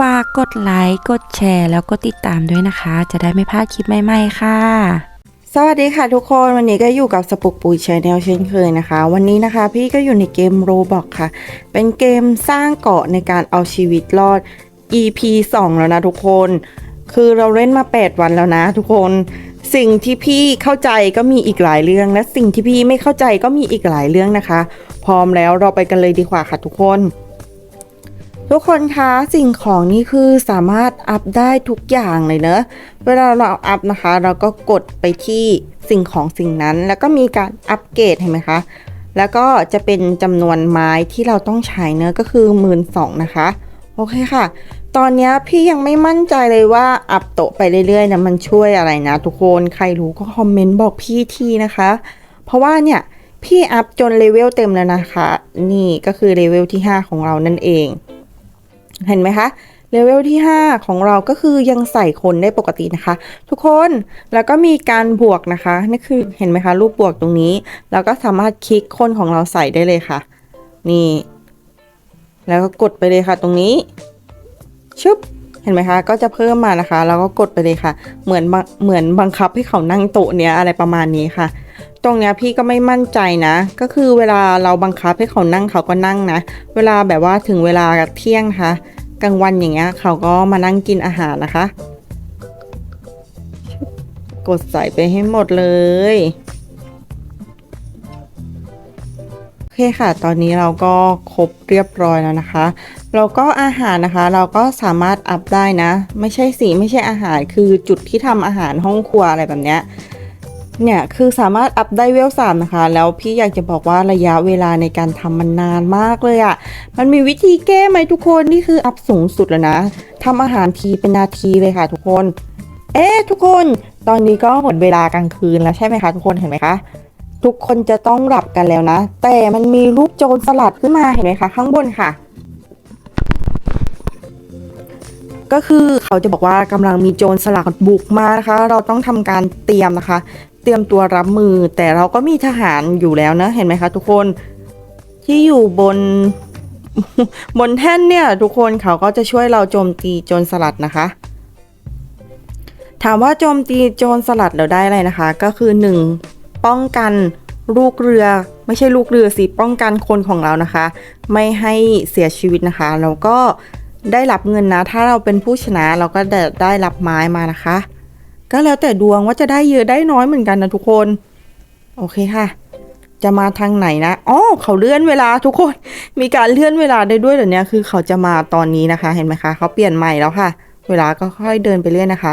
ฝากกดไลค์ กดแชร์ แล้วก็ติดตามด้วยนะคะ จะได้ไม่พลาดคลิปใหม่ๆค่ะ สวัสดีค่ะทุกคนวันนี้ก็อยู่กับสปุกปุยชแนลเช่นเคยนะคะ วันนี้นะคะพี่ก็อยู่ในเกมโรบอกค่ะ เป็นเกมสร้างเกาะในการเอาชีวิตรอด EP 2 แล้วนะทุกคน คือเราเล่นมา 8 วันแล้วนะทุกคนสิ่งที่พี่เข้าใจก็มีอีกหลายเรื่อง และสิ่งที่พี่ไม่เข้าใจก็มีอีกหลายเรื่องนะคะ พร้อมแล้วเราไปกันเลยดีกว่าค่ะทุกคน ทุกคนคะสิ่งของนี่คือสามารถอัพได้ทุกอย่างเลยเนอะเวลาเราอัพนะคะ เราก็กดไปที่สิ่งของสิ่งนั้น แล้วก็มีการอัปเกรดเห็นไหมคะ แล้วก็จะเป็นจำนวนไม้ที่เราต้องใช้เนอะก็คือหมื่นสองนะคะ โอเคค่ะ ตอนนี้พี่ยังไม่มั่นใจเลยว่าอัพโตไปเรื่อยๆนะมันช่วยอะไรนะ ทุกคนใครรู้ก็คอมเมนต์บอกพี่ทีนะคะ เพราะว่าเนี่ยพี่อัพจนเลเวลเต็มแล้วนะคะ นี่ก็คือเลเวลที่ 5 ของเรานั่นเอง เห็นไหมคะเลเวลที่ 5 ของเราก็คือยังใส่คนได้ปกตินะคะ ทุกคนแล้วก็มีการบวกนะคะนี่คือเห็นไหมคะรูปบวกตรงนี้ แล้วก็สามารถคลิกคนของเราใส่ได้เลยค่ะ นี่ แล้วก็กดไปเลยค่ะตรงนี้ชึบเห็นไหมคะ ก็จะเพิ่มมานะคะ แล้วก็กดไปเลยค่ะ เหมือนเหมือนบังคับให้เขานั่งโต๊ะเนี้ยอะไรประมาณนี้ค่ะ ตรงเนี้ยพี่ก็ไม่มั่นใจนะ ก็คือเวลาเราบังคับให้เขานั่งเขาก็นั่งนะ เวลาแบบว่าถึงเวลาเที่ยงนะคะกลางวันอย่างเงี้ยเขาก็มานั่งกินอาหารนะคะ กดใส่ไปให้หมดเลยโอเคค่ะ ตอนนี้เราก็ครบเรียบร้อยแล้วนะคะเราก็อาหารนะคะ เราก็สามารถอัพได้นะ ไม่ใช่สิไม่ใช่อาหารคือจุดที่ทำอาหารห้องครัวอะไรแบบเนี้ย เนี่ยคือสามารถอัพได้เวลสามนะคะ แล้วพี่อยากจะบอกว่าระยะเวลาในการทำมันนานมากเลยอะ่ะ มันมีวิธีแก้ไหมทุกคนนี่คืออัพสูงสุดแล้วนะทำอาหารทีเป็นนาทีเลยค่ะทุกคน เอ๊ะทุกคนตอนนี้ก็หมดเวลากลางคืนแล้วใช่ไหมคะทุกคนเห็นไหมคะทุกคนจะต้องหลับกันแล้วนะ แต่มันมีรูปโจรสลัดขึ้นมาเห็นไหมคะ ข้างบนค่ะ ก็คือเขาจะบอกว่ากำลังมีโจรสลัดบุกมานะคะ เราต้องทำการเตรียมนะคะ เตรียมตัวรับมือ แต่เราก็มีทหารอยู่แล้วนะ เห็นไหมคะ ทุกคนที่อยู่บนบนแท่นเนี่ย ทุกคนเขาก็จะช่วยเราโจมตีโจรสลัดนะคะ ถามว่าโจมตีโจรสลัดเราได้อะไรนะคะ ก็คือ 1. ป้องกันลูกเรือ ไม่ใช่ลูกเรือสิป้องกันคนของเรานะคะ ไม่ให้เสียชีวิตนะคะแล้วก็ได้รับเงินนะ ถ้าเราเป็นผู้ชนะเราก็ได้ได้รับไม้มานะคะ ก็แล้วแต่ดวงว่าจะได้เยอะได้น้อยเหมือนกันนะทุกคน โอเคค่ะ จะมาทางไหนนะอ๋อเขาเลื่อนเวลาทุกคน มีการเลื่อนเวลาได้ด้วยเหรอเนี่ยคือเขาจะมาตอนนี้นะคะ เห็นไหมคะเขาเปลี่ยนใหม่แล้วค่ะ เวลาก็ค่อยเดินไปเรื่อยนะคะ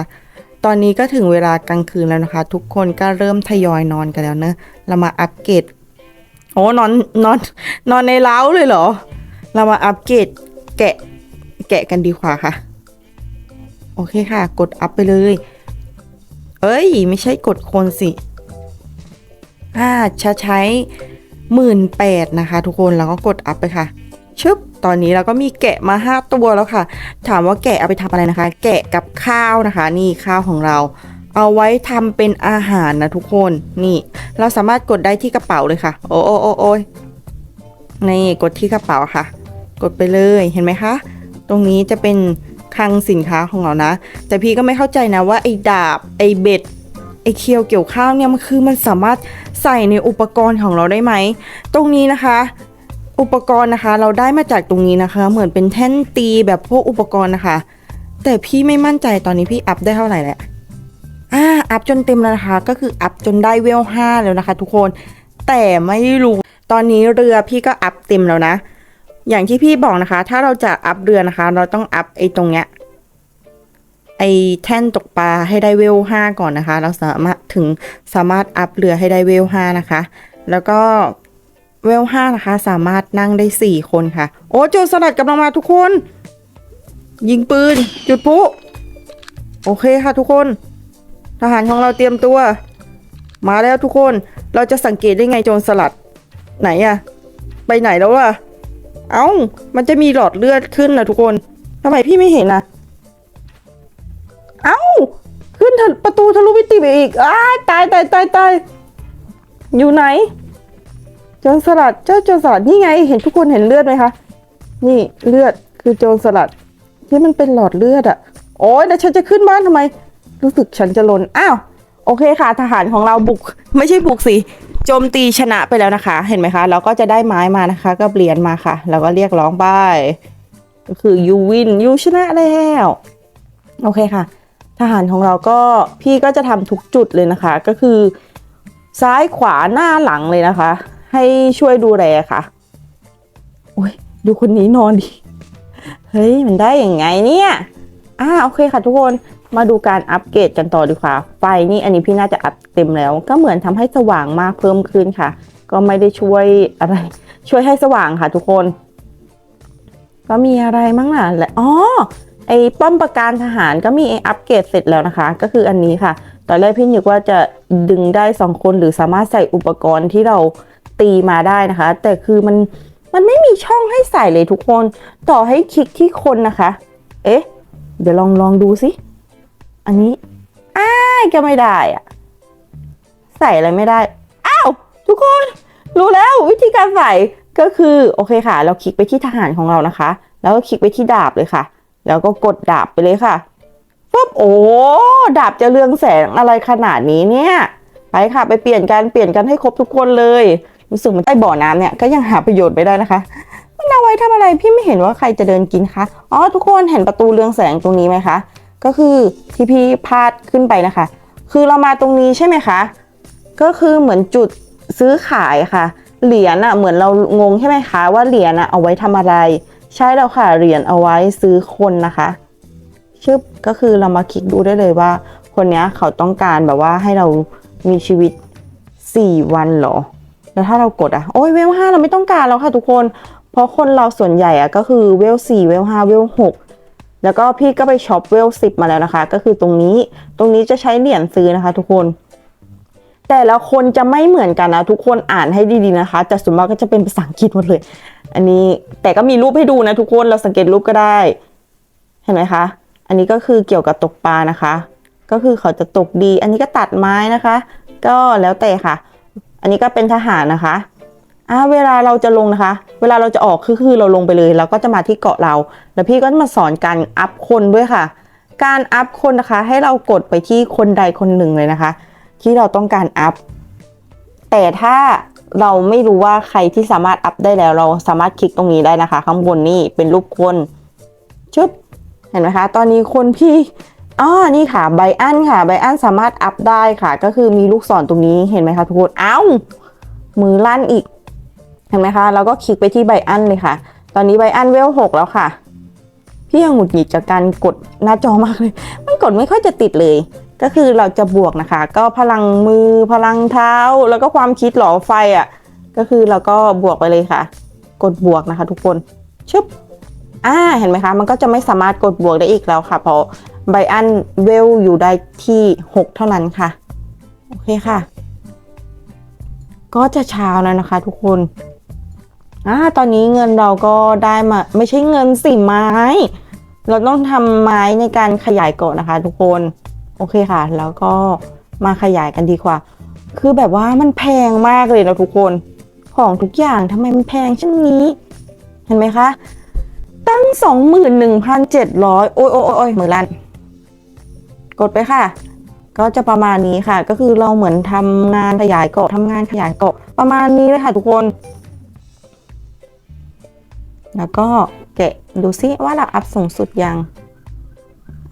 ตอนนี้ก็ถึงเวลากลางคืนแล้วนะคะ ทุกคนก็เริ่มทยอยนอนกันแล้วเนอะเรามาอัปเกรดโอ้นอนนอนนอนในเล้าเลยเหรอ เรามาอัปเกรดแกะแกะกันดีกว่าค่ะ โอเคค่ะ กดอัพไปเลย เอ้ย ไม่ใช่กดโคนสิอ่าจะใช้หมื่นแปดนะคะ ทุกคนแล้วก็กดอัพไปค่ะชึบตอนนี้เราก็มีแกะมาห้าตัวแล้วค่ะ ถามว่าแกะเอาไปทำอะไรนะคะ แกะกับข้าวนะคะ นี่ข้าวของเรา เอาไว้ทำเป็นอาหารนะทุกคนนี่ เราสามารถกดได้ที่กระเป๋าเลยค่ะ โอ้โอ้โอ้โอ้ยนี่กดที่กระเป๋าค่ะ กดไปเลยเห็นไหมคะ ตรงนี้จะเป็น คลังสินค้าของเรานะ แต่พี่ก็ไม่เข้าใจนะว่าไอ้ดาบไอ้เบ็ดไอ้เคียวเกี่ยวข้าวเนี่ยมันคือมันสามารถใส่ในอุปกรณ์ของเราได้ไหม ตรงนี้นะคะอุปกรณ์นะคะ เราได้มาจากตรงนี้นะคะ เหมือนเป็นแท่นตีแบบพวกอุปกรณ์นะคะ แต่พี่ไม่มั่นใจตอนนี้พี่อัพได้เท่าไหร่แหละอ่าอัพจนเต็มแล้วนะคะ ก็คืออัพจนได้เวลห้าแล้วนะคะ ทุกคนแต่ไม่รู้ ตอนนี้เรือพี่ก็อัพเต็มแล้วนะ อย่างที่พี่บอกนะคะ ถ้าเราจะอัพเรือนะคะ เราต้องอัพไอ้ตรงเนี้ยไอ้แท่นตกปลาให้ได้เวลห้าก่อนนะคะ เราสามารถถึงสามารถอัพเรือให้ได้เวลห้านะคะ แล้วก็เวลห้านะคะ สามารถนั่งได้สี่คนค่ะ โอ้โจรสลัดกำลังมาทุกคน ยิงปืน จุดพลุโอเคค่ะทุกคน ทหารของเราเตรียมตัว มาแล้วทุกคน เราจะสังเกตได้ไงโจรสลัด ไหนอะไปไหนแล้วอะ เอ้า มันจะมีหลอดเลือดขึ้นนะทุกคนทำไมพี่ไม่เห็นอะเอ้า ขึ้นทะประตูทะลุมิติไปอีกอ้าตายตายตายตายอยู่ไหนโจรสลัดเจ้าโจรสลัดนี่ไง เห็นทุกคนเห็นเลือดไหมคะนี่เลือดคือโจรสลัดที่มันเป็นหลอดเลือดอะโอ๊ยแล้วฉันจะขึ้นบ้านทำไม รู้สึกฉันจะลนอ้าวโอเคค่ะ ทหารของเราบุก ไม่ใช่บุกสิ จมตีชนะไปแล้วนะคะ เห็นไหมคะ เราก็จะได้ไม้มานะคะ ก็เหรียญมาค่ะแล้วก็เรียกร้องไป ก็คือยูวินยูชนะแล้ว โอเคค่ะ ทหารของเราก็พี่ก็จะทำทุกจุดเลยนะคะ ก็คือซ้ายขวาหน้าหลังเลยนะคะ ให้ช่วยดูแลค่ะโอ้ยดูคนนี้นอนดิ เฮ้ย มันได้อยังไงเนี่ย อ่าโอเคค่ะทุกคน มาดูการอัปเกรดกันต่อดีกว่า ไฟนี่อันนี้พี่น่าจะอัพเต็มแล้ว ก็เหมือนทำให้สว่างมากเพิ่มขึ้นค่ะ ก็ไม่ได้ช่วยอะไร ช่วยให้สว่างค่ะทุกคน ก็มีอะไรมั้งล่ะและอ๋อไอ้ป้อมปราการทหารก็มีอัปเกรดเสร็จแล้วนะคะ ก็คืออันนี้ค่ะ ตอนแรกพี่นึกว่าจะดึงได้สองคนหรือสามารถใส่อุปกรณ์ที่เราตีมาได้นะคะ แต่คือมันมันไม่มีช่องให้ใส่เลยทุกคน ต่อให้คลิกที่คนนะคะ เอ๊ะ เดี๋ยวลองลองดูสิ อันนี้อ้ายก็ไม่ได้อะใส่อะไรไม่ได้ อ้าว ทุกคน รู้แล้ววิธีการใส่ก็คือโอเคค่ะ เราคลิกไปที่ทหารของเรานะคะ แล้วก็คลิกไปที่ดาบเลยค่ะ แล้วก็กดดาบไปเลยค่ะปุ๊บโอ้ดาบจะเรืองแสงอะไรขนาดนี้เนี่ย ไปค่ะไปเปลี่ยนกันเปลี่ยนกันให้ครบทุกคนเลยรู้สึกมันใต้บ่อน้ำเนี่ยก็ยังหาประโยชน์ไม่ได้นะคะมันเอาไว้ทำอะไรพี่ไม่เห็นว่าใครจะเดินกินคะอ๋อทุกคนเห็นประตูเรืองแสงตรงนี้ไหมคะ ก็คือที่พี่พาดขึ้นไปนะคะ คือเรามาตรงนี้ใช่ไหมคะ ก็คือเหมือนจุดซื้อขายค่ะ เหรียญอะเหมือนเรางงใช่ไหมคะ ว่าเหรียญอะเอาไว้ทำอะไร ใช่แล้วค่ะเหรียญเอาไว้ซื้อคนนะคะชึบก็คือเรามาคลิกดูได้เลยว่า คนนี้เขาต้องการแบบว่าให้เรามีชีวิต 4 วันหรอ แล้วถ้าเรากดอะโอ้ยเวลห้าเราไม่ต้องการแล้วค่ะทุกคน เพราะคนเราส่วนใหญ่อะก็คือเวลสี่เวลห้าเวลหก แล้วก็พี่ก็ไปช็อปเวลสิบมาแล้วนะคะ ก็คือตรงนี้ตรงนี้จะใช้เหรียญซื้อนะคะทุกคน แต่ละคนจะไม่เหมือนกันนะ ทุกคนอ่านให้ดีๆนะคะ แต่ส่วนมากก็จะเป็นภาษาอังกฤษหมดเลย อันนี้แต่ก็มีรูปให้ดูนะทุกคนเราสังเกตรูปก็ได้ เห็นไหมคะ อันนี้ก็คือเกี่ยวกับตกปลานะคะ ก็คือเขาจะตกดี อันนี้ก็ตัดไม้นะคะ ก็แล้วแต่ค่ะ อันนี้ก็เป็นทหารนะคะ อ่าเวลาเราจะลงนะคะ เวลาเราจะออกคือคือเราลงไปเลยเราก็จะมาที่เกาะเรา แล้วพี่ก็มาสอนการอัพคนด้วยค่ะ การอัพคนนะคะ ให้เรากดไปที่คนใดคนหนึ่งเลยนะคะ ที่เราต้องการอัพแต่ถ้าเราไม่รู้ว่าใครที่สามารถอัพได้แล้ว เราสามารถคลิกตรงนี้ได้นะคะ ข้างบนนี่เป็นรูปคนชึบเห็นไหมคะ ตอนนี้คนพี่อ๋อนี่ค่ะไบอันค่ะไบอันสามารถอัพได้ค่ะ ก็คือมีลูกศรตรงนี้เห็นไหมคะทุกคนเอ้ามือลั่นอีก เห็นไหมคะ เราก็คลิกไปที่ไบอันเลยค่ะ ตอนนี้ไบอันเวลหกแล้วค่ะ พี่ยังหงุดหงิดจากการกดหน้าจอมากเลย มันกดไม่ค่อยจะติดเลย ก็คือเราจะบวกนะคะ ก็พลังมือพลังเท้า แล้วก็ความคิดหล่อไฟอะ่ะ ก็คือเราก็บวกไปเลยค่ะ กดบวกนะคะ ทุกคน ชึบ อ่า เห็นไหมคะ มันก็จะไม่สามารถกดบวกได้อีกแล้วค่ะ เพราะไบอันเวลอยู่ได้ที่ 6 เท่านั้นค่ะ โอเคค่ะ ก็จะเช้าแล้วนะคะ ทุกคน อ่าตอนนี้เงินเราก็ได้มาไม่ใช่เงินสิไม้ เราต้องทำไม้ในการขยายเกาะนะคะ ทุกคนโอเคค่ะ แล้วก็มาขยายกันดีกว่า คือแบบว่ามันแพงมากเลยนะทุกคน ของทุกอย่างทำไมมันแพงเช่นนี้ เห็นไหมคะ ตั้งสองหมื่นหนึ่งพันเจ็ดร้อยโอ้ยโอ้ยโอ้ยมือลันกดไปค่ะ ก็จะประมาณนี้ค่ะ ก็คือเราเหมือนทำงานขยายเกาะทำงานขยายเกาะประมาณนี้เลยค่ะทุกคน แล้วก็แกะดูซิว่าเราอัพสูงสุดยัง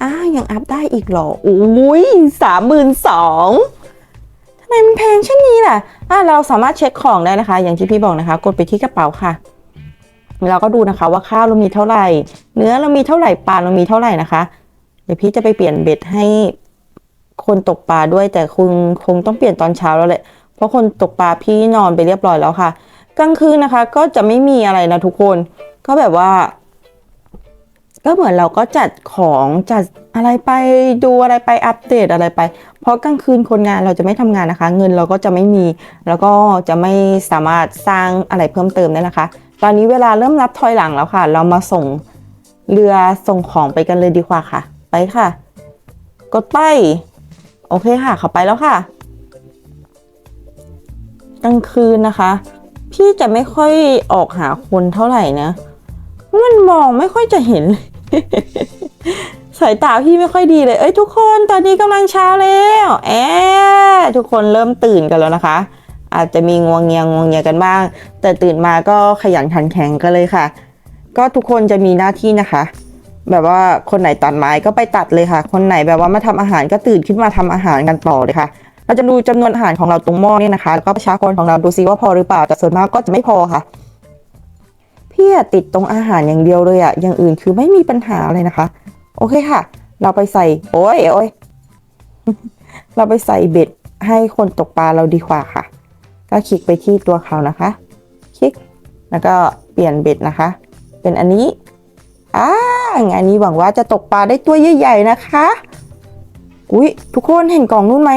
อ้ายังอัพได้อีกเหรออุ้ยสามหมื่นสองทำไมมันแพงเช่นนี้ล่ะอ่าเราสามารถเช็คของได้นะคะ อย่างที่พี่บอกนะคะ กดไปที่กระเป๋าค่ะ เราก็ดูนะคะว่าข้าวเรามีเท่าไหร่ เนื้อเรามีเท่าไหร่ปลาเรามีเท่าไหร่นะคะ เดี๋ยวพี่จะไปเปลี่ยนเบ็ดให้คนตกปลาด้วยแต่คุณคงต้องเปลี่ยนตอนเช้าแล้วแหละ เพราะคนตกปลาพี่นอนไปเรียบร้อยแล้วค่ะ กลางคืนนะคะ ก็จะไม่มีอะไรนะทุกคน ก็แบบว่า ก็เหมือนเราก็จัดของจัดอะไรไปดูอะไรไปอัปเดตอะไรไป เพราะกลางคืนคนงานเราจะไม่ทำงานนะคะ เงินเราก็จะไม่มี แล้วก็จะไม่สามารถสร้างอะไรเพิ่มเติมได้นะคะ ตอนนี้เวลาเริ่มนับถอยหลังแล้วค่ะ เรามาส่งเรือส่งของไปกันเลยดีกว่าค่ะ ไปค่ะ กดไป โอเคค่ะ เขาไปแล้วค่ะกลางคืนนะคะ พี่จะไม่ค่อยออกหาคนเท่าไหร่นะ มันมองไม่ค่อยจะเห็น สายตาพี่ไม่ค่อยดีเลย เอ้ยทุกคนตอนนี้กำลังเช้าแล้วแอะทุกคนเริ่มตื่นกันแล้วนะคะ อาจจะมีงวงเงียงวงเงียกันบ้าง แต่ตื่นมาก็ขยันขันแข็งกันเลยค่ะ ก็ทุกคนจะมีหน้าที่นะคะ แบบว่าคนไหนตัดไม้ก็ไปตัดเลยค่ะ คนไหนแบบว่ามาทำอาหารก็ตื่นขึ้นมาทำอาหารกันต่อเลยค่ะเราจะดูจำนวนอาหารของเราตรงหม้อเนี่ยนะคะแล้วก็ประชากรของเราดูซิว่าพอหรือเปล่าแต่ส่วนมากก็จะไม่พอค่ะ พี่ติดตรงอาหารอย่างเดียวเลยอะอย่างอื่นคือไม่มีปัญหาเลยนะคะ โอเคค่ะ เราไปใส่ โอ้ยโอ้ยเราไปใส่เบ็ดให้คนตกปลาเราดีกว่าค่ะ ก็คลิกไปที่ตัวเขานะคะ คลิก แล้วก็เปลี่ยนเบ็ดนะคะ เป็นอันนี้อ่างานนี้หวังว่าจะตกปลาได้ตัวใหญ่ๆนะคะ อุ๊ยทุกคนเห็นกล่องนู้นไหม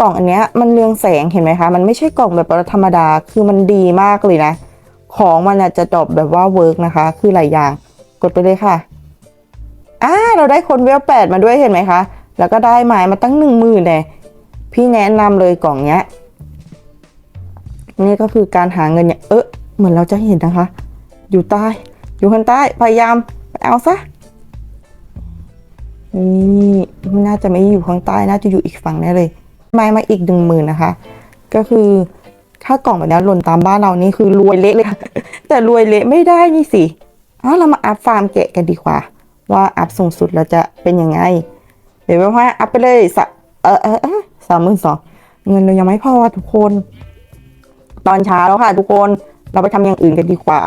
กล่องอันเนี้ยมันเรืองแสงเห็นไหมคะ มันไม่ใช่กล่องแบบธรรมดา คือมันดีมากเลยนะ ของมันจะดรอปแบบว่าเวิร์กนะคะ คือหลายอย่าง กดไปเลยค่ะอ่าเราได้คนเวลแปดมาด้วยเห็นไหมคะ แล้วก็ได้ไม้มาตั้งหนึ่งหมื่นเนี่ยพี่แนะนำเลยกล่องเนี้ย นี่ก็คือการหาเงินเนี่ยเออเหมือนเราจะเห็นนะคะ อยู่ใต้ อยู่ข้างใต้พยายามไปเอาซะนี่มันน่าจะไม่อยู่ข้างใต้น่าจะอยู่อีกฝั่งแน่เลย ไม้มาอีกหนึ่งหมื่นนะคะ ก็คือ ถ้ากล่องแบบนี้หล่นตามบ้านเรานี่คือรวยเละเลยแต่รวยเละไม่ได้นี่สิอ้าเรามาอัพฟาร์มแกะกันดีกว่า ว่าอัพสูงสุดเราจะเป็นยังไง เดี๋ยวว่าอัพไปเลยสเออเออเออสามหมื่นสองเงินเรายังไม่พอทุกคน ตอนเช้าแล้วค่ะ ทุกคนเราไปทำอย่างอื่นกันดีกว่า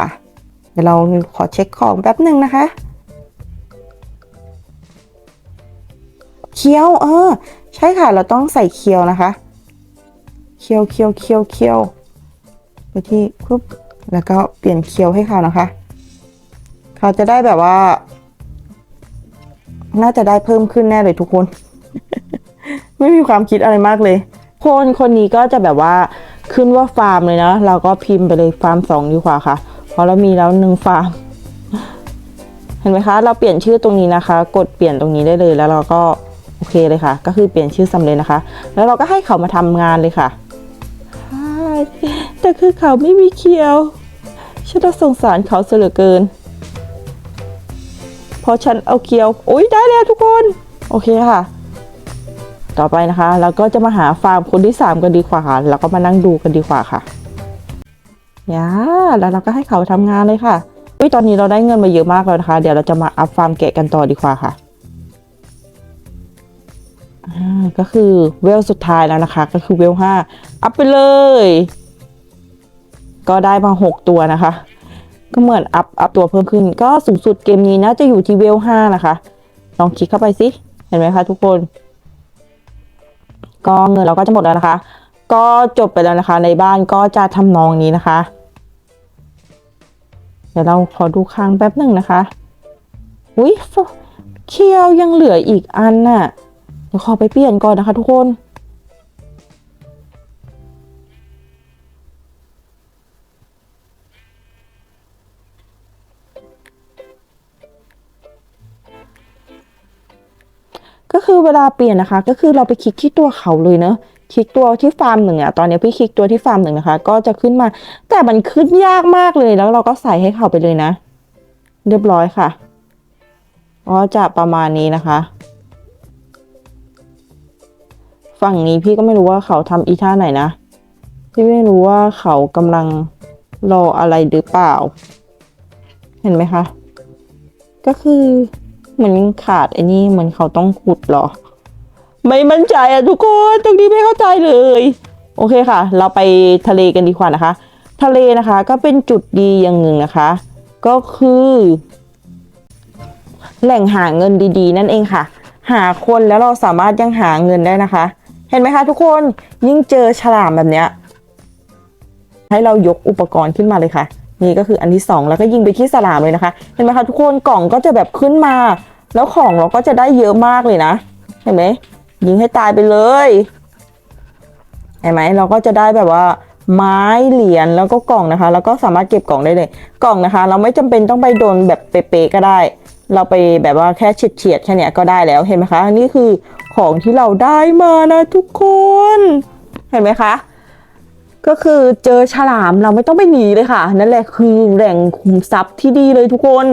เดี๋ยวเราขอเช็คของแป๊บหนึ่งนะคะเคี้ยวเออ ใช่ค่ะเราต้องใส่เคี้ยวนะคะ เคี้ยวเคี้ยวเคี้ยวเคี้ยวไปที่ปุ๊บแล้วก็เปลี่ยนเคี้ยวให้เขานะคะ เขาจะได้แบบว่า น่าจะได้เพิ่มขึ้นแน่เลยทุกคน ไม่มีความคิดอะไรมากเลย คนคนนี้ก็จะแบบว่าขึ้นว่าฟาร์มเลยนะเราก็พิมพ์ไปเลยฟาร์มสองดีกว่าค่ะ เพราะเรามีแล้วหนึ่งฟาร์ม เห็นไหมคะ เราเปลี่ยนชื่อตรงนี้นะคะ กดเปลี่ยนตรงนี้ได้เลยแล้วเราก็โอเคเลยค่ะ ก็คือเปลี่ยนชื่อสำเร็จนะคะ แล้วเราก็ให้เขามาทำงานเลยค่ะ แต่คือเขาไม่มีเคียว ฉันจะสงสารเขาเสือเกิน พอฉันเอาเคียว โอ้ยได้แล้วทุกคน โอเคค่ะ ต่อไปนะคะเราก็จะมาหาฟาร์มคนที่สามกันดีกว่าค่ะ แล้วก็มานั่งดูกันดีกว่าค่ะยาแล้วเราก็ให้เขาทำงานเลยค่ะอุ้ยตอนนี้เราได้เงินมาเยอะมากแล้วนะคะ เดี๋ยวเราจะมาอัพฟาร์มแกะกันต่อดีกว่าค่ะ ก็คือเวลสุดท้ายแล้วนะคะ ก็คือเวลห้าอัพไปเลย ก็ได้มาหกตัวนะคะ ก็เหมือนอัพอัพตัวเพิ่มขึ้น ก็สูงสุดเกมนี้น่าจะอยู่ที่เวลห้านะคะ ลองคลิกเข้าไปสิ เห็นไหมคะทุกคน ก็เงินเราก็จะหมดแล้วนะคะ ก็จบไปแล้วนะคะ ในบ้านก็จะทำนองนี้นะคะ เดี๋ยวเราขอดูค้างแป๊บหนึ่งนะคะ อุ้ยเคียวยังเหลืออีกอันน่ะ เดี๋ยวขอไปเปลี่ยนก่อนนะคะทุกคนก็คือเวลาเปลี่ยนนะคะ ก็คือเราไปคลิกที่ตัวเขาเลยเนอะคลิกตัวที่ฟาร์มหนึ่งอะตอนนี้พี่คลิกตัวที่ฟาร์มหนึ่งนะคะ ก็จะขึ้นมา แต่มันขึ้นยากมากเลยแล้วเราก็ใส่ให้เขาไปเลยนะ เรียบร้อยค่ะก็จะประมาณนี้นะคะ ฝั่งนี้พี่ก็ไม่รู้ว่าเขาทำอีท่าไหนนะ พี่ไม่รู้ว่าเขากำลังรออะไรหรือเปล่า เห็นไหมคะ ก็คือเหมือนขาดไอ้นี่เหมือนเขาต้องขุดหรอ ไม่มั่นใจอะทุกคนตรงนี้ไม่เข้าใจเลย โอเคค่ะ เราไปทะเลกันดีกว่านะคะ ทะเลนะคะก็เป็นจุดดีอย่างหนึ่งนะคะ ก็คือ แหล่งหาเงินดีๆ นั่นเองค่ะ หาคนแล้วเราสามารถยังหาเงินได้นะคะ เห็นไหมคะทุกคนยิ่งเจอฉลามแบบเนี้ยให้เรายกอุปกรณ์ขึ้นมาเลยค่ะ นี่ก็คืออันที่สองแล้วก็ยิงไปที่สลามเลยนะคะ เห็นไหมคะทุกคนกล่องก็จะแบบขึ้นมา แล้วของเราก็จะได้เยอะมากเลยนะ เห็นไหมยิงให้ตายไปเลยเห็นไหมเราก็จะได้แบบว่าไม้เหรียญแล้วก็กล่องนะคะ แล้วก็สามารถเก็บกล่องได้เลย กล่องนะคะ เราไม่จำเป็นต้องไปโดนแบบเป๊ะๆก็ได้ เราไปแบบว่าแค่เฉียดๆแค่เนี้ยก็ได้แล้วเห็นไหมคะนี่คือของที่เราได้มานะทุกคนเห็นไหมคะ ก็คือเจอฉลามเราไม่ต้องไปหนีเลยค่ะ นั่นแหละคือแหล่งคุมทรัพย์ที่ดีเลยทุกคน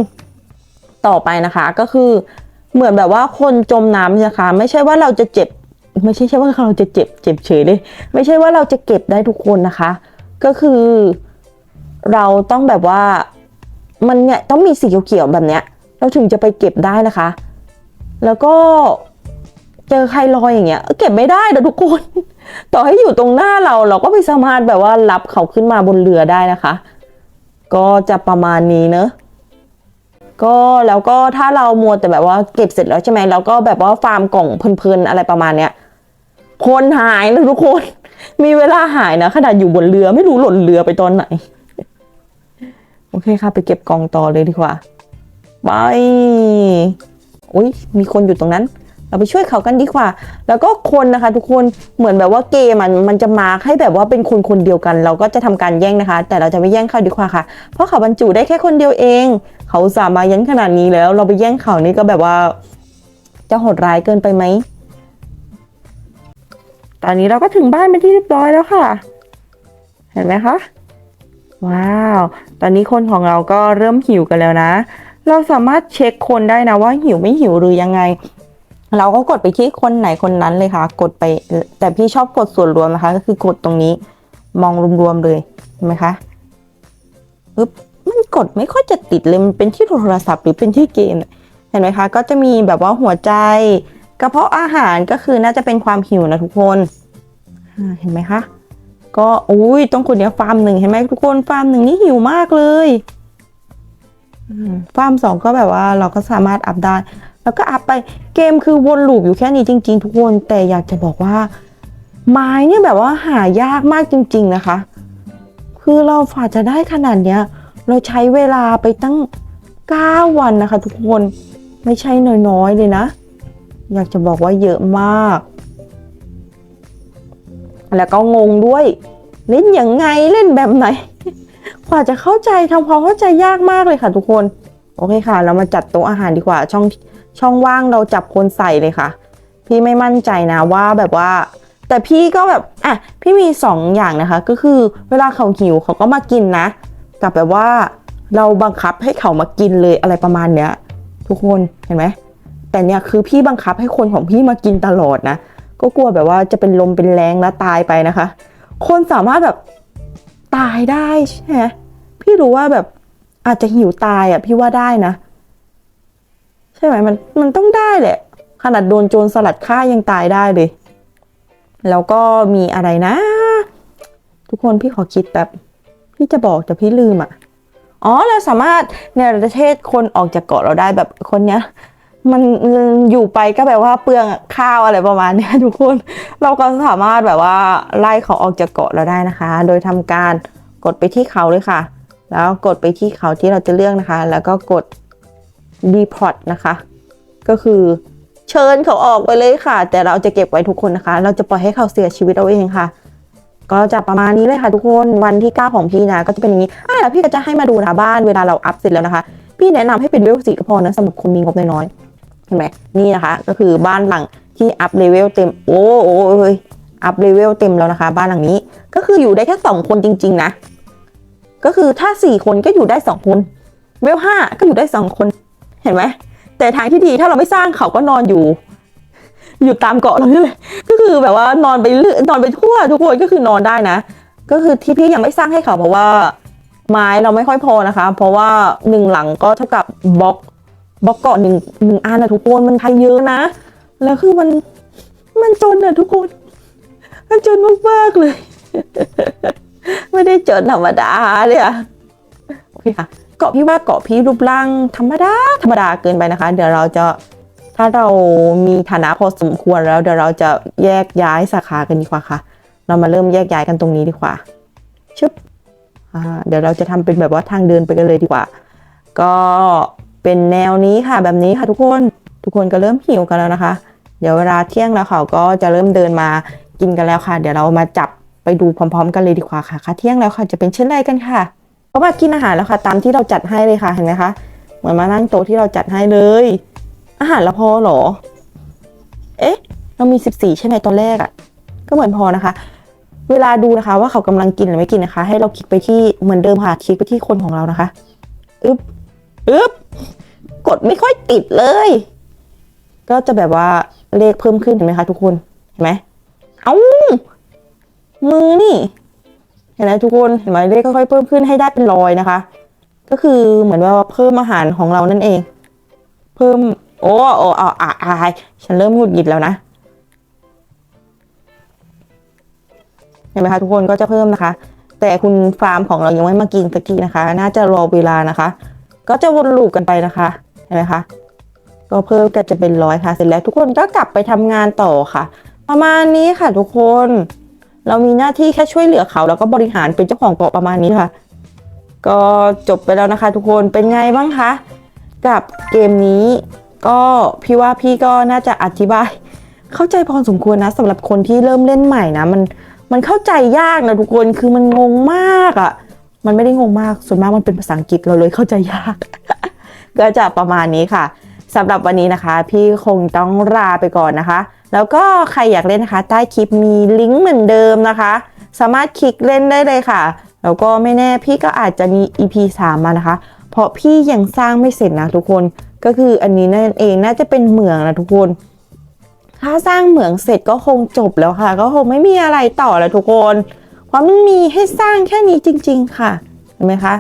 ต่อไปนะคะ ก็คือเหมือนแบบว่าคนจมน้ำนะคะ ไม่ใช่ว่าเราจะเจ็บ ไม่ใช่ใช่ว่าเราจะเจ็บเจ็บเฉยเลย ไม่ใช่ว่าเราจะเก็บได้ทุกคนนะคะ ก็คือ เราต้องแบบว่ามันเนี่ยต้องมีสีเขียวๆแบบเนี้ย เราถึงจะไปเก็บได้นะคะ แล้วก็เจอใครลอยอย่างเงี้ย เก็บไม่ได้นะทุกคน ต่อให้อยู่ตรงหน้าเราเราก็ไม่สามารถแบบว่ารับเขาขึ้นมาบนเรือได้นะคะ ก็จะประมาณนี้เนอะก็แล้วก็ถ้าเรามัวแต่แบบว่าเก็บเสร็จแล้วใช่ไหมเราก็แบบว่าฟาร์มกล่องเพลินๆอะไรประมาณเนี้ยคนหายนะทุกคน มีเวลาหายนะขนาดอยู่บนเรือไม่รู้หล่นเรือไปตอนไหน โอเคค่ะ ไปเก็บกล่องต่อเลยดีกว่า ไปอุ้ยมีคนอยู่ตรงนั้น เราไปช่วยเขากันดีกว่า แล้วก็คนนะคะ ทุกคนเหมือนแบบว่าเกมมันมันจะมาให้แบบว่าเป็นคนคนเดียวกัน เราก็จะทำการแย่งนะคะ แต่เราจะไม่แย่งเขาดีกว่าค่ะ เพราะเขาบรรจุได้แค่คนเดียวเอง เขาสามารถยันขนาดนี้แล้ว เราไปแย่งเขานี่ก็แบบว่า จะโหดร้ายเกินไปไหมตอนนี้เราก็ถึงบ้านเป็นที่เรียบร้อยแล้วค่ะ เห็นไหมคะว้าว ตอนนี้คนของเราก็เริ่มหิวกันแล้วนะ เราสามารถเช็คคนได้นะว่าหิวไม่หิวหรือยังไง เราก็กดไปที่คนไหนคนนั้นเลยค่ะ กดไปแต่พี่ชอบกดส่วนรวมนะคะ ก็คือกดตรงนี้มองรวมๆเลยเห็นไหมคะอึ๊บมันกดไม่ค่อยจะติดเลยมันเป็นที่โทรศัพท์หรือเป็นที่เกมเห็นไหมคะ ก็จะมีแบบว่าหัวใจ กระเพาะอาหารก็คือน่าจะเป็นความหิวนะทุกคนเห็นไหมคะก็อุ้ยต้องคนเนี้ยฟาร์มหนึ่งเห็นไหมทุกคนฟาร์มหนึ่งนี่หิวมากเลย ฟาร์มสองก็แบบว่าเราก็สามารถอัพได้ แล้วก็อัพไปเกมคือวนลูปอยู่แค่นี้จริง ๆ ทุกคนแต่อยากจะบอกว่า ไม้เนี่ยแบบว่าหายากมากจริง ๆนะคะ คือเราฝ่าจะได้ขนาดเนี้ย เราใช้เวลาไปตั้ง 9 วันนะคะ ทุกคนไม่ใช่น้อยๆเลยนะ อยากจะบอกว่าเยอะมาก แล้วก็งงด้วย เล่นยังไงเล่นแบบไหน กว่าจะเข้าใจทำความเข้าใจยากมากเลยค่ะ ทุกคน โอเคค่ะ เรามาจัดโต๊ะอาหารดีกว่า ช่องช่องว่างเราจับคนใส่เลยค่ะ พี่ไม่มั่นใจนะว่าแบบว่า แต่พี่ก็แบบอะพี่มีสองอย่างนะคะ ก็คือเวลาเขาหิวเขาก็มากินนะ กับแบบว่าเราบังคับให้เขามากินเลยอะไรประมาณเนี้ย ทุกคนเห็นไหมแต่เนี่ยคือพี่บังคับให้คนของพี่มากินตลอดนะ ก็กลัวแบบว่าจะเป็นลมเป็นแรงแล้วตายไปนะคะ คนสามารถแบบ ตายได้ใช่ไหมพี่รู้ว่าแบบอาจจะหิวตายอะ พี่ว่าได้นะ ใช่ไหมมันมันต้องได้แหละ ขนาดโดนโจรสลัดฆ่ายังตายได้เลย แล้วก็มีอะไรนะ ทุกคนพี่ขอคิดแบบพี่จะบอกแต่พี่ลืมอะอ๋อเราสามารถในประเทศคนออกจากเกาะเราได้แบบคนเนี้ย มันอยู่ไปก็แบบว่าเปลืองข้าวอะไรประมาณนี้ทุกคน เราก็สามารถแบบว่าไล่เขาออกจากเกาะเราได้นะคะ โดยทำการกดไปที่เขาเลยค่ะ แล้วกดไปที่เขาที่เราจะเลือกนะคะ แล้วก็กด deport นะคะ ก็คือเชิญเขาออกไปเลยค่ะ แต่เราจะเก็บไว้ทุกคนนะคะ เราจะปล่อยให้เขาเสียชีวิตเอาเองค่ะ ก็จะประมาณนี้เลยค่ะทุกคนวันที่ 9 ของพี่นะก็จะเป็นอย่างนี้อะแล้วพี่ก็จะให้มาดูนะบ้านเวลาเราอัพเสร็จแล้วนะคะ พี่แนะนำให้เป็นเวลสีก็พอนะสำหรับคนมีงบน้อยๆ เห็นไหมนี่นะคะ ก็คือบ้านหลังที่อัพเลเวลเต็ม โอ้โอ้เอ้ยอัพเลเวลเต็มแล้วนะคะ บ้านหลังนี้ ก็คืออยู่ได้แค่สองคนจริง ๆ นะ ก็คือถ้าสี่คนก็อยู่ได้สองคน เวลห้าก็อยู่ได้สองคน เห็นไหม แต่ทางที่ดีถ้าเราไม่สร้างเขาก็นอนอยู่ อยู่ตามเกาะเรานี่แหละก็คือแบบว่านอนไปเรื่อยนอนไปทั่วทุกคนก็คือนอนได้นะ ก็คือที่พี่ยังไม่สร้างให้เขาเพราะว่า ไม้เราไม่ค่อยพอนะคะ เพราะว่าหนึ่งหลังก็เท่ากับบล็อก บล็อกเกาะหนึ่งหนึ่งอันนะทุกคนมันใช้เยอะนะ แล้วคือมันมันจนอะทุกคน มันจนมากๆเลย ไม่ได้จนธรรมดาเลยอะโอเคค่ะ เกาะพี่ว่าเกาะพี่รูปร่างธรรมดาธรรมดาเกินไปนะคะ เดี๋ยวเราจะถ้าเรามีฐานะพอสมควรแล้วเดี๋ยวเราจะแยกย้ายสาขากันดีกว่าค่ะ เรามาเริ่มแยกย้ายกันตรงนี้ดีกว่าชึบเดี๋ยวเราจะทำเป็นแบบว่าทางเดินไปกันเลยดีกว่า ก็ เป็นแนวนี้ค่ะแบบนี้ค่ะทุกคนทุกคนก็เริ่มหิวกันแล้วนะคะ เดี๋ยวเวลาเที่ยงแล้วเขาก็จะเริ่มเดินมากินกันแล้วค่ะ เดี๋ยวเรามาจับไปดูพร้อม ๆ กันเลยดีกว่าค่ะค่ะเที่ยงแล้วค่ะจะเป็นเช่นไรกันค่ะก็มากินอาหารแล้วค่ะ ตามที่เราจัดให้เลยค่ะเห็นไหมคะเหมือนมานั่งโต๊ะที่เราจัดให้เลย อาหารเราพอเหรอ เอ๊ะ เรามี 14 ใช่ไหมตอนแรกอะ่ะ ก็เหมือนพอนะคะ เวลาดูนะคะ ว่าเขากำลังกินหรือไม่กินนะคะ ให้เราคลิกไปที่เหมือนเดิมค่ะคลิกไปที่คนของเรานะคะอึ๊บอึ๊บ กดไม่ค่อยติดเลย ก็จะแบบว่าเลขเพิ่มขึ้นเห็นไหมคะทุกคนเห็นไหมเอามือนี่เห็นไหมทุกคนเห็นไหมเลขค่อยๆเพิ่มขึ้นให้ได้เป็นร้อยนะคะ ก็คือเหมือนว่าเพิ่มอาหารของเรานั่นเอง เพิ่ม โอ้โอ้อ่าอาอ่าฉันเริ่มหงุดหงิดแล้วนะเห็นไหมคะทุกคนก็จะเพิ่มนะคะ แต่คุณฟาร์มของเรายังไม่มากินสักทีนะคะ น่าจะรอเวลานะคะ ก็จะวนลูปกันไปนะคะ เห็นไหมคะก็เพิ่มก็จะเป็นร้อยค่ะ เสร็จแล้วทุกคนก็กลับไปทำงานต่อค่ะ ประมาณนี้ค่ะทุกคน เรามีหน้าที่แค่ช่วยเหลือเขา แล้วก็บริหารเป็นเจ้าของเกาะประมาณนี้ค่ะ ก็จบไปแล้วนะคะ ทุกคนเป็นไงบ้างคะกับเกมนี้ ก็พี่ว่าพี่ก็น่าจะอธิบาย เข้าใจพอสมควรนะสำหรับคนที่เริ่มเล่นใหม่นะมันมันเข้าใจยากนะทุกคนคือมันงงมากอะ่ะมันไม่ได้งงมากส่วนมากมันเป็นภาษาอังกฤษเราเลยเข้าใจยาก ก็จะประมาณนี้ค่ะสำหรับวันนี้นะคะ พี่คงต้องลาไปก่อนนะคะ แล้วก็ใครอยากเล่นนะคะ ใต้คลิปมีลิงก์เหมือนเดิมนะคะ สามารถคลิกเล่นได้เลยค่ะ แล้วก็ไม่แน่พี่ก็อาจจะมี EP 3 มานะคะ เพราะพี่ยังสร้างไม่เสร็จนะทุกคนก็คืออันนี้นั่นเองน่าจะเป็นเหมืองนะทุกคน ถ้าสร้างเหมืองเสร็จก็คงจบแล้วค่ะ ก็คงไม่มีอะไรต่อแล้วทุกคน เพราะมันมีให้สร้างแค่นี้จริง ๆ ค่ะเห็นไหมคะ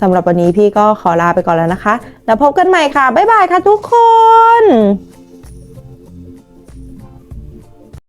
สำหรับวันนี้พี่ก็ขอลาไปก่อนแล้วนะคะ แล้วพบกันใหม่ค่ะ บ๊ายบายค่ะทุกคน